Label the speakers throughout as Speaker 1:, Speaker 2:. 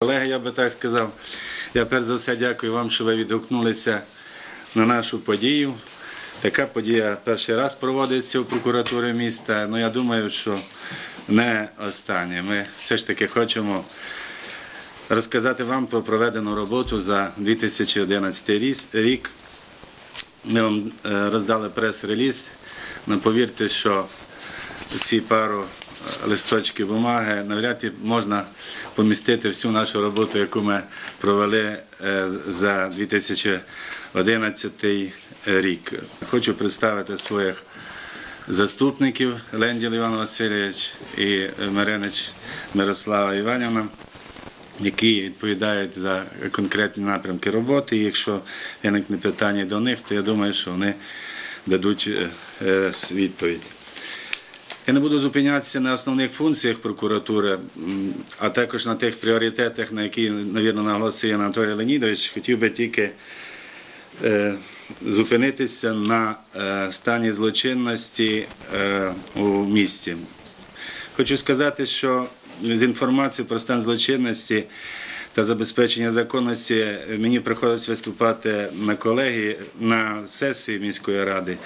Speaker 1: Колеги, я би так сказав, я перш за все дякую вам, що ви відгукнулися на нашу подію. Така подія перший раз проводиться у прокуратурі міста. Ну я думаю, що не остання. Ми все ж таки хочемо розказати вам про проведену роботу за 2011 ріс- рік. Ми вам е, роздали прес-реліз. Ну, повірте, що ці пару е, листочків бумаги навряд чи можна помістити всю нашу роботу, яку ми провели е, за 2011 рік. Хочу представити своїх заступників Ленділ Іван Васильович і Маринич Мирослава Іванівна які відповідають за конкретні напрямки роботи. Якщо виникне питання до них, то я думаю, що вони дадуть е, відповідь. Я не буду зупинятися на основних функціях прокуратури, а також на тих пріоритетах, на які, навірно, наголосив Анатолій Леонідович. Хотів би тільки е, зупинитися на е, стані злочинності е, у місті. Хочу сказати, що з інформацією про стан злочинності та забезпечення законності мені приходилось виступати на колегії на сесії міської ради.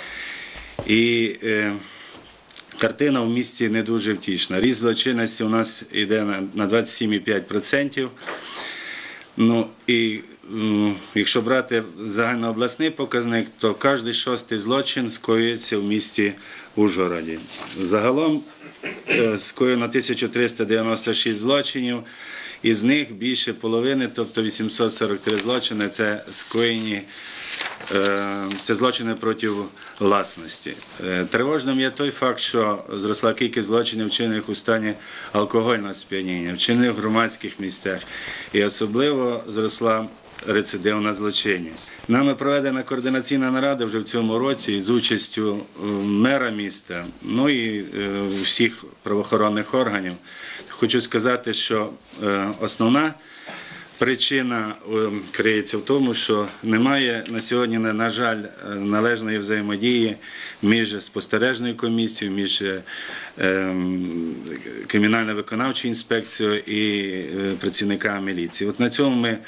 Speaker 1: І картина в місті не дуже втішна. Ріст злочинності у нас йде на- на 27,5%. Ну і якщо брати загальнообласний показник, то кожен шостий злочин скоюється в місті Ужгороді. Загалом е, скоєно 1396 злочинів, із них більше половини, тобто 843 злочини, це скоєні. Е, Це злочини проти власності. Е, Тривожним є той факт, що зросла кількість злочинів, вчинених у стані алкогольного сп'яніння, вчинених в громадських місцях. І особливо зросла рецидивна злочинність. Нами проведена координаційна нарада вже в цьому році з участю е, мера міста, ну і всіх правоохоронних органів. Хочу сказати, що основна Причина е, криється в тому, що немає на сьогодні, на жаль, е, належної взаємодії між спостережною комісією, між е, ем, кримінально-виконавчою інспекцією і працівниками міліції. От на цьому ми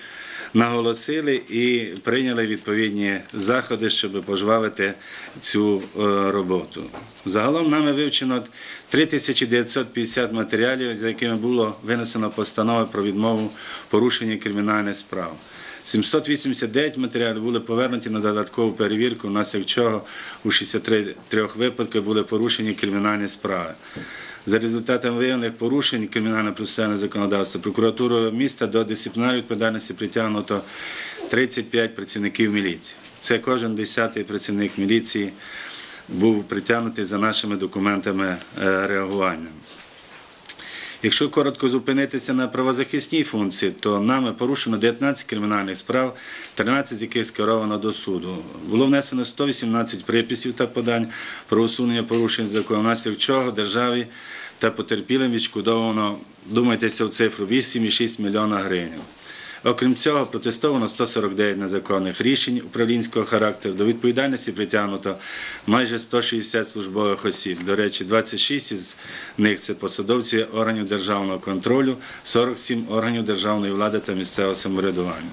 Speaker 1: наголосили і прийняли відповідні заходи, щоб пожвавити цю е, роботу. Загалом нами вивчено 3950 матеріалів, за якими було винесено постанови про відмову порушення кримінальних справ. 789 матеріалів були повернуті на додаткову перевірку, внаслідок чого у 63 випадках були порушені кримінальні справи. За результатами виявлених порушень кримінально-процесуального законодавства прокуратурою міста до дисциплінарної відповідальності притягнуто 35 працівників міліції. Це кожен десятий працівник міліції був притягнутий за нашими документами е, реагування. Якщо коротко зупинитися на правозахисній функції, то нами порушено 19 кримінальних справ, 13 з яких скеровано до суду. Було внесено 118 приписів та подань про усунення порушень закону, внаслідок чого державі та потерпілим відшкодовано, думайтеся в цифру, 8,6 мільйона гривень. Окрім цього, протестовано 149 незаконних рішень управлінського характеру. До відповідальності притягнуто майже 160 службових осіб. До речі, 26 із них це посадовці органів державного контролю, 47 органів державної влади та місцевого самоврядування.